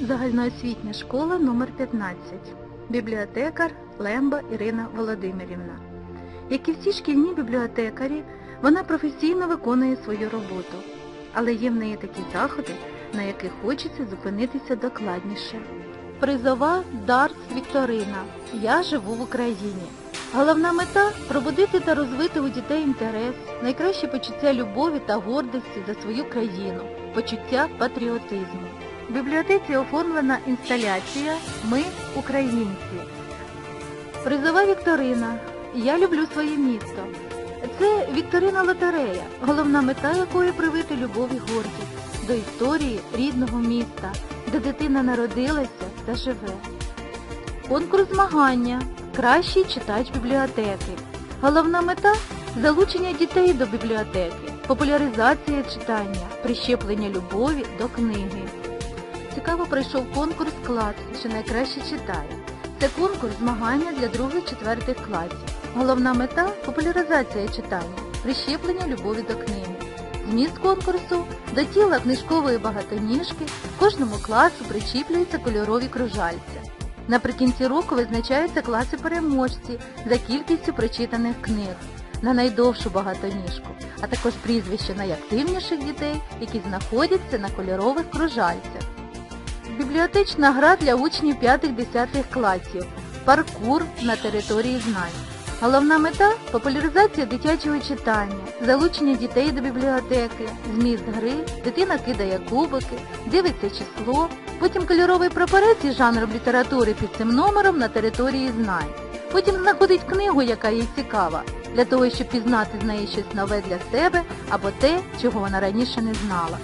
Загальноосвітня школа номер 15 Бібліотекар Лемба Ірина Володимирівна. Як і всі шкільні бібліотекарі, вона професійно виконує свою роботу, але є в неї такі заходи, на яких хочеться зупинитися докладніше. Призова Дартс Вікторина. Я живу в Україні. Головна мета пробудити та розвити у дітей інтерес, найкраще почуття любові та гордості за свою країну, почуття патріотизму. В бібліотеці оформлена інсталяція Ми українці. Призова Вікторина. Я люблю своє місто. Це Вікторина лотерея, головна мета якої привити любов і гордість до історії рідного міста, де дитина народилася та живе. Конкурс змагання Кращий читач бібліотеки. Головна мета залучення дітей до бібліотеки, популяризація читання, прищеплення любові до книги. Цікаво пройшов конкурс клас, що найкраще читає. Це конкурс змагання для других-четвертих класів. Головна мета популяризація читання, прищеплення любові до книги. Зміст конкурсу до тіла книжкової багатоніжки кожному класу причіплюються кольорові кружальця. Наприкінці року визначаються класи переможці за кількістю прочитаних книг на найдовшу багатоніжку, а також прізвища найактивніших дітей, які знаходяться на кольорових кружальцях. Бібліотечна гра для учнів 5-10 класів. Паркур на території знань. Головна мета популяризація дитячого читання, залучення дітей до бібліотеки, зміст гри, дитина кидає кубики, дивиться число, потім кольоровий прапорець із жанром літератури під цим номером на території знань. Потім знаходить книгу, яка їй цікава, для того, щоб пізнати з неї щось нове для себе або те, чого вона раніше не знала.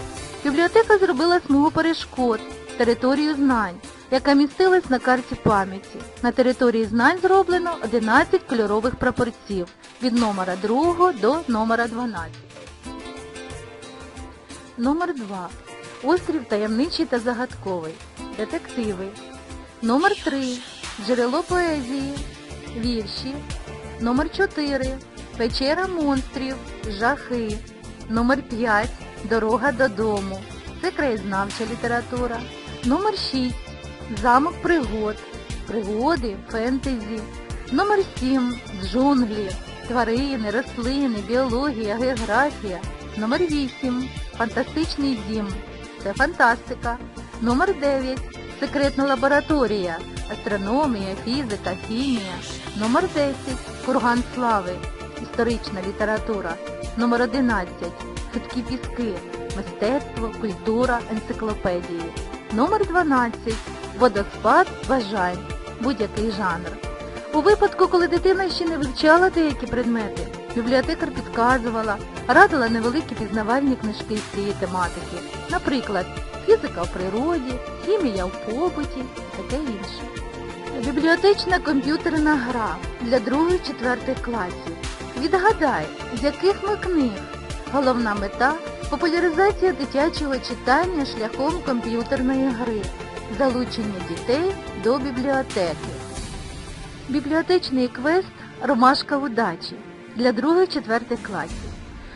Бібліотека зробила смугу перешкод, територію знань, яка містилась на карті пам'яті. На території знань зроблено 11 кольорових прапорців від номера 2 до номера 12. Номер 2. Острів таємничий та загадковий. Детективи. Номер 3. Джерело поезії. Вірші. Номер 4. Печера монстрів. Жахи. Номер 5. Дорога додому. Це краєзнавча література. Номер 6. Замок пригод. Пригоди, фентезі. Номер 7. Джунглі. Тварини, рослини, біологія, географія. Номер 8. Фантастичний дім. Це фантастика. Номер 9. Секретна лабораторія. Астрономія, фізика, хімія. Номер 10. Курган слави. Історична література. Номер 11. Хиткі піски. Мистецтво, культура, енциклопедії. Номер 12. Водоспад бажань. Будь-який жанр. У випадку, коли дитина ще не вивчала деякі предмети, бібліотекар підказувала, радила невеликі пізнавальні книжки з цієї тематики. Наприклад, фізика в природі, хімія в побуті і таке інше. Бібліотечна комп'ютерна гра для 2-4 класів. Відгадай, з яких ми книг? Головна мета популяризація дитячого читання шляхом комп'ютерної гри, залучення дітей до бібліотеки. Бібліотечний квест Ромашка удачі для 2-4 класів.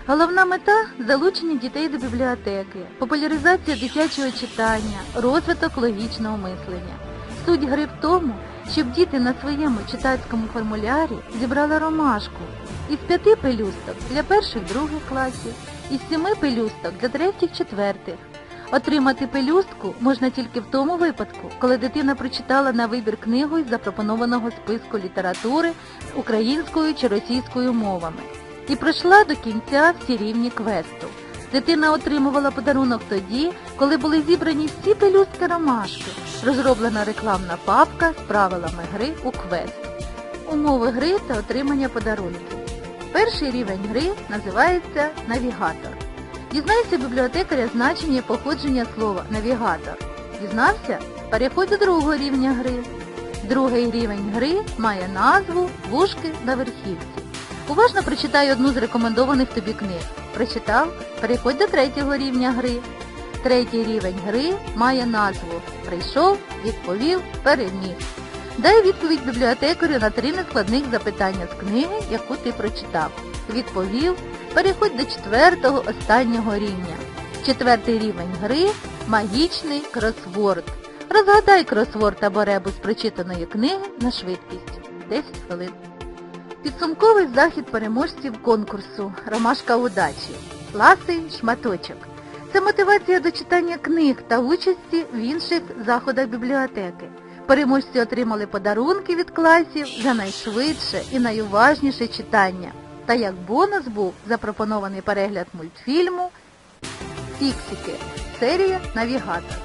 Головна мета залучення дітей до бібліотеки, популяризація дитячого читання, розвиток логічного мислення. Суть гри в тому, щоб діти на своєму читацькому формулярі зібрали ромашку із п'яти пелюсток для перших-других класів, із семи пелюсток для третіх-четвертих. Отримати пелюстку можна тільки в тому випадку, коли дитина прочитала на вибір книгу із запропонованого списку літератури українською чи російською мовами і пройшла до кінця всі рівні квесту. Дитина отримувала подарунок тоді, коли були зібрані всі пелюстки ромашки, розроблена рекламна папка з правилами гри у квест. Умови гри та отримання подарунків. Перший рівень гри називається навігатор. Дізнайся бібліотекаря значення походження слова навігатор. Дізнався? Переходь до другого рівня гри. Другий рівень гри має назву Вушки на верхівці. Уважно прочитай одну з рекомендованих тобі книг. Прочитав? Переходь до третього рівня гри. Третій рівень гри має назву Прийшов, відповів, переміг. Дай відповідь бібліотекарю на три нескладних запитання з книги, яку ти прочитав. Відповів, переходь до четвертого останнього рівня. Четвертий рівень гри магічний кросворд. Розгадай кросворд або ребус прочитаної книги на швидкість 10 хвилин. Підсумковий захід переможців конкурсу Ромашка удачі. Ласий шматочок. Це мотивація до читання книг та участі в інших заходах бібліотеки. Переможці отримали подарунки від класів за найшвидше і найуважніше читання. Та як бонус був запропонований перегляд мультфільму Фіксики. Серія Навігатор.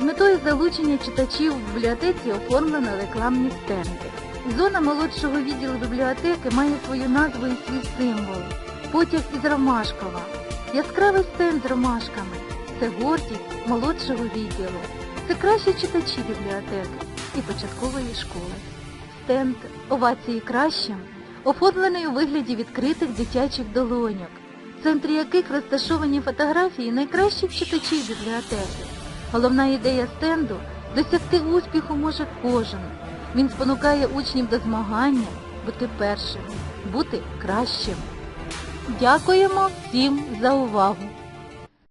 З метою залучення читачів в бібліотеці оформлено рекламні стенди. Зона молодшого відділу бібліотеки має свою назву і свій символ. Потяг із Ромашкова. Яскравий стенд з ромашками. Це гордість молодшого відділу. Це кращі читачі бібліотеки і початкової школи. Стенд овації кращим оформлений у вигляді відкритих дитячих долоньок, в центрі яких розташовані фотографії найкращих читачів бібліотеки. Головна ідея стенду досягти успіху може кожен. Він спонукає учнів до змагання, бути першим, бути кращим. Дякуємо всім за увагу!